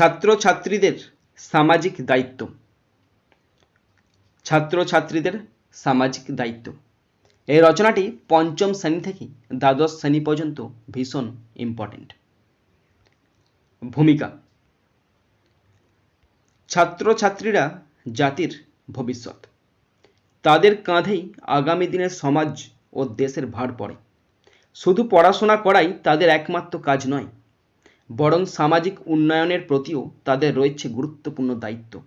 ছাত্রছাত্রীদের সামাজিক দায়িত্ব। ছাত্রছাত্রীদের সামাজিক দায়িত্ব। এই রচনাটি পঞ্চম শ্রেণি থেকে দ্বাদশ শ্রেণি পর্যন্ত ভীষণ ইম্পর্টেন্ট ভূমিকা। ছাত্রছাত্রীরা জাতির ভবিষ্যৎ। তাদের কাঁধেই আগামী দিনের সমাজ ও দেশের ভার পড়ে। শুধু পড়াশোনা করাই তাদের একমাত্র কাজ নয় বরং সামাজিক উন্নয়নের প্রতিও তাদের রয়েছে গুরুত্বপূর্ণ দায়িত্ব।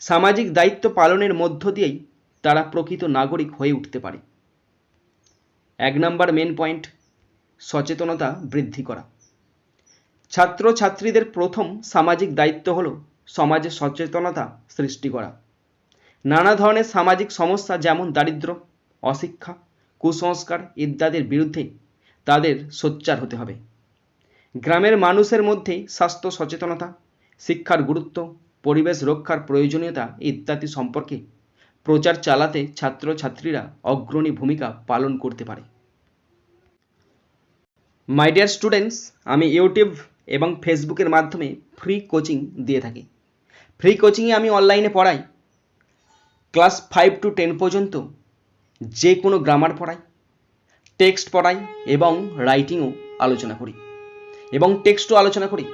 সামাজিক দায়িত্ব পালনের মধ্য দিয়েই তারা প্রকৃত নাগরিক হয়ে উঠতে পারে। এক নম্বর মেন পয়েন্ট, সচেতনতা বৃদ্ধি করা। ছাত্রছাত্রীদের প্রথম সামাজিক দায়িত্ব হল সমাজে সচেতনতা সৃষ্টি করা। নানা ধরনের সামাজিক সমস্যা যেমন দারিদ্র, অশিক্ষা, কুসংস্কার ইত্যাদির বিরুদ্ধে তাদের সোচ্চার হতে হবে। গ্রামের মানুষের মধ্যে স্বাস্থ্য সচেতনতা, শিক্ষার গুরুত্ব, পরিবেশ রক্ষার প্রয়োজনীয়তা ইত্যাদি সম্পর্কে প্রচার চালাতে ছাত্রছাত্রীরা অগ্রণী ভূমিকা পালন করতে পারে। মাই ডিয়ার স্টুডেন্টস আমি ইউটিউব এবং ফেসবুকের মাধ্যমে ফ্রি কোচিং দিয়ে থাকি। ফ্রি কোচিংয়ে আমি অনলাইনে পড়াই। ক্লাস ফাইভ টু টেন পর্যন্ত যে কোনো গ্রামার পড়াই টেক্সট পড়াই এবং রাইটিংও আলোচনা করি। এবং টেক্সটও আলোচনা করি।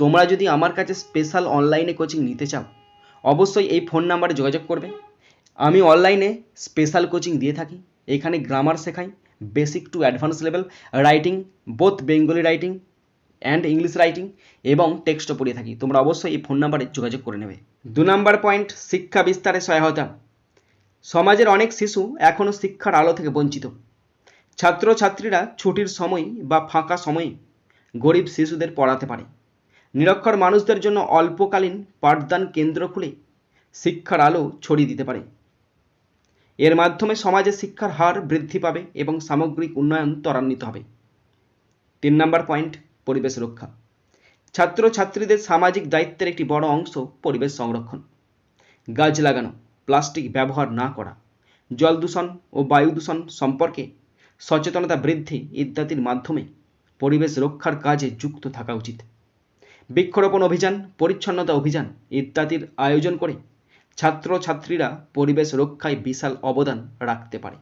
তোমরা যদি আমার কাছে স্পেশাল অনলাইনে কোচিং নিতে চাও, অবশ্যই এই ফোন নাম্বারে যোগাযোগ করবে। আমি অনলাইনে স্পেশাল কোচিং দিয়ে থাকি। এখানে গ্রামার শেখাই basic to advance level writing both Bengali writing and English writing এবং টেক্সটও পড়িয়ে থাকি। তোমরা অবশ্যই এই ফোন নাম্বারে যোগাযোগ করে নেবে। দু নম্বর পয়েন্ট শিক্ষা বিস্তারে সহায়তা। সমাজের অনেক শিশু এখনও শিক্ষার আলো থেকে বঞ্চিত। ছাত্রছাত্রীরা ছুটির সময় বা ফাঁকা সময়ে গরিব শিশুদের পড়াতে পারে। নিরক্ষর মানুষদের জন্য অল্পকালীন পাঠদান কেন্দ্র খুলে শিক্ষার আলো ছড়িয়ে দিতে পারে। এর মাধ্যমে সমাজে শিক্ষার হার বৃদ্ধি পাবে এবং সামগ্রিক উন্নয়ন ত্বরান্বিত হবে। তিন নম্বর পয়েন্ট, পরিবেশ রক্ষা। ছাত্রছাত্রীদের সামাজিক দায়িত্বের একটি বড় অংশ পরিবেশ সংরক্ষণ। গাছ লাগানো, প্লাস্টিক ব্যবহার না করা, জল দূষণ ও বায়ু দূষণ সম্পর্কে সচেতনতা বৃদ্ধি ইত্যাদির মাধ্যমে পরিবেশ রক্ষার কাজে যুক্ত থাকা উচিত। বৃক্ষরোপণ অভিযান, পরিচ্ছন্নতা অভিযান ইত্যাদির আয়োজন করে ছাত্রছাত্রীরা পরিবেশ রক্ষায় বিশাল অবদান রাখতে পারে।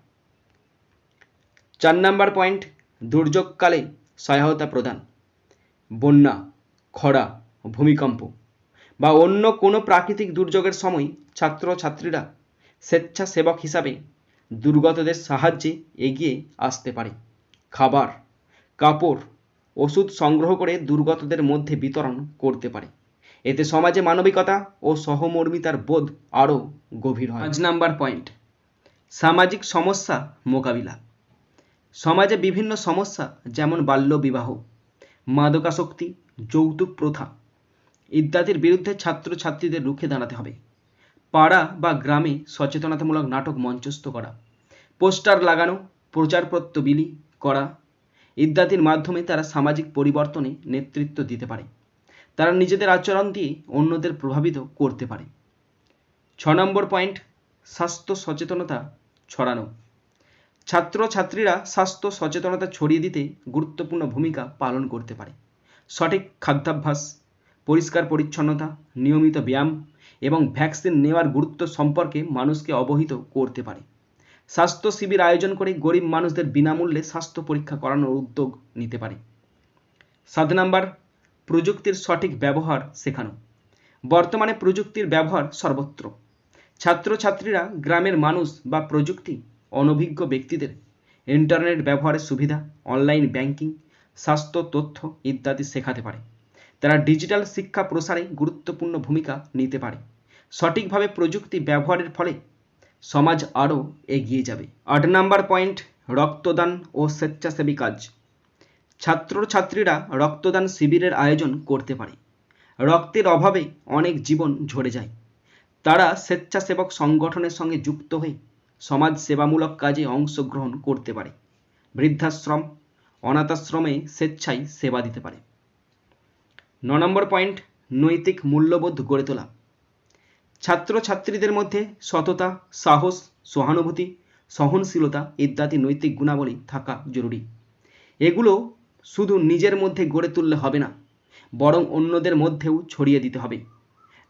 চার নম্বর পয়েন্ট, দুর্যোগকালে সহায়তা প্রদান। বন্যা, খরা, ভূমিকম্প বা অন্য কোনো প্রাকৃতিক দুর্যোগের সময় ছাত্রছাত্রীরা স্বেচ্ছাসেবক হিসাবে দুর্গতদের সাহায্যে এগিয়ে আসতে পারে। খাবার কাপড়, ওষুধ সংগ্রহ করে দুর্গতদের মধ্যে বিতরণ করতে পারে। এতে সমাজে মানবিকতা ও সহমর্মিতার বোধ আরও গভীর হয়। পাঁচ নাম্বার পয়েন্ট, সামাজিক সমস্যা মোকাবিলা। সমাজে বিভিন্ন সমস্যা, যেমন বাল্যবিবাহ মাদকাসক্তি, যৌতুক প্রথা ইত্যাদির বিরুদ্ধে ছাত্রছাত্রীদের রুখে দাঁড়াতে হবে। পাড়া বা গ্রামে সচেতনতামূলক নাটক মঞ্চস্থ করা, পোস্টার লাগানো, প্রচারপত্র বিলি করা ইত্যাদির মাধ্যমে তারা সামাজিক পরিবর্তনে নেতৃত্ব দিতে পারে। তারা নিজেদের আচরণ দিয়ে অন্যদের প্রভাবিত করতে পারে। ছ নম্বর পয়েন্ট, স্বাস্থ্য সচেতনতা ছড়ানো। ছাত্রছাত্রীরা স্বাস্থ্য সচেতনতা ছড়িয়ে দিতে গুরুত্বপূর্ণ ভূমিকা পালন করতে পারে। সঠিক খাদ্যাভ্যাস, পরিষ্কার পরিচ্ছন্নতা, নিয়মিত ব্যায়াম এবং ভ্যাকসিন নেওয়ার গুরুত্ব সম্পর্কে মানুষকে অবহিত করতে পারে। স্বাস্থ্য শিবির আয়োজন করে গরিব মানুষদের বিনামূল্যে স্বাস্থ্য পরীক্ষা করানোর উদ্যোগ নিতে পারে। সাত নাম্বার, প্রযুক্তির সঠিক ব্যবহার শেখানো। বর্তমানে প্রযুক্তির ব্যবহার সর্বত্র। ছাত্রছাত্রীরা, গ্রামের মানুষ বা প্রযুক্তি অনভিজ্ঞ ব্যক্তিদের ইন্টারনেট ব্যবহারের সুবিধা, অনলাইন ব্যাংকিং, স্বাস্থ্য তথ্য ইত্যাদি শেখাতে পারে। তারা ডিজিটাল শিক্ষা প্রসারে গুরুত্বপূর্ণ ভূমিকা নিতে পারে। সঠিকভাবে প্রযুক্তি ব্যবহারের ফলে সমাজ আরও এগিয়ে যাবে। আট নাম্বার পয়েন্ট, রক্তদান ও স্বেচ্ছাসেবী কাজ। ছাত্রছাত্রীরা রক্তদান শিবিরের আয়োজন করতে পারে। রক্তের অভাবে অনেক জীবন ঝরে যায়। তারা স্বেচ্ছাসেবক সংগঠনের সঙ্গে যুক্ত হয়ে সমাজ সেবামূলক কাজে অংশগ্রহণ করতে পারে। বৃদ্ধাশ্রম, অনাথাশ্রমে স্বেচ্ছায় সেবা দিতে পারে। ন নম্বর পয়েন্ট, নৈতিক মূল্যবোধ গড়ে তোলা। ছাত্রছাত্রীদের মধ্যে সততা, সাহস, সহানুভূতি, সহনশীলতা ইত্যাদি নৈতিক গুণাবলী থাকা জরুরি। এগুলো শুধু নিজের মধ্যে গড়ে তুললে হবে না, বরং অন্যদের মধ্যেও ছড়িয়ে দিতে হবে।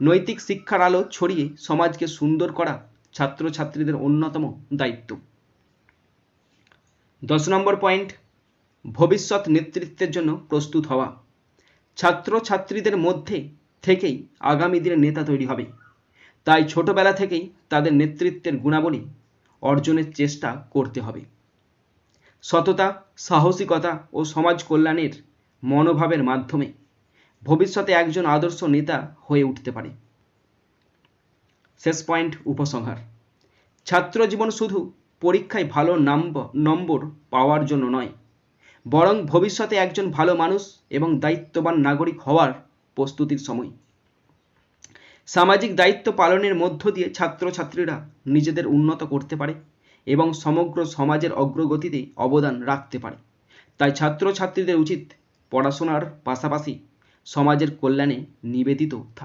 নৈতিক শিক্ষার আলো ছড়িয়ে সমাজকে সুন্দর করা ছাত্রছাত্রীদের অন্যতম দায়িত্ব। দশ নম্বর পয়েন্ট, ভবিষ্যৎ নেতৃত্বের জন্য প্রস্তুত হওয়া। ছাত্রছাত্রীদের মধ্যে থেকেই আগামী দিনের নেতা তৈরি হবে। তাই ছোটবেলা থেকেই তাদের নেতৃত্বের গুণাবলী অর্জনের চেষ্টা করতে হবে। সততা, সাহসিকতা ও সমাজ কল্যাণের মনোভাবের মাধ্যমে ভবিষ্যতে একজন আদর্শ নেতা হয়ে উঠতে পারে। শেষ পয়েন্ট, উপসংহার। ছাত্র জীবন শুধু পরীক্ষায় ভালো নাম্ব- নম্বর পাওয়ার জন্য নয়, বরং ভবিষ্যতে একজন ভালো মানুষ এবং দায়িত্ববান নাগরিক হওয়ার প্রস্তুতির সময়। সামাজিক দায়িত্ব পালনের মধ্য দিয়ে ছাত্রছাত্রীরা নিজেদের উন্নত করতে পারে এবং সমগ্র সমাজের অগ্রগতিতে অবদান রাখতে পারে। তাই ছাত্রছাত্রীদের উচিত পড়াশোনার পাশাপাশি সমাজের কল্যাণে নিবেদিত থাকা।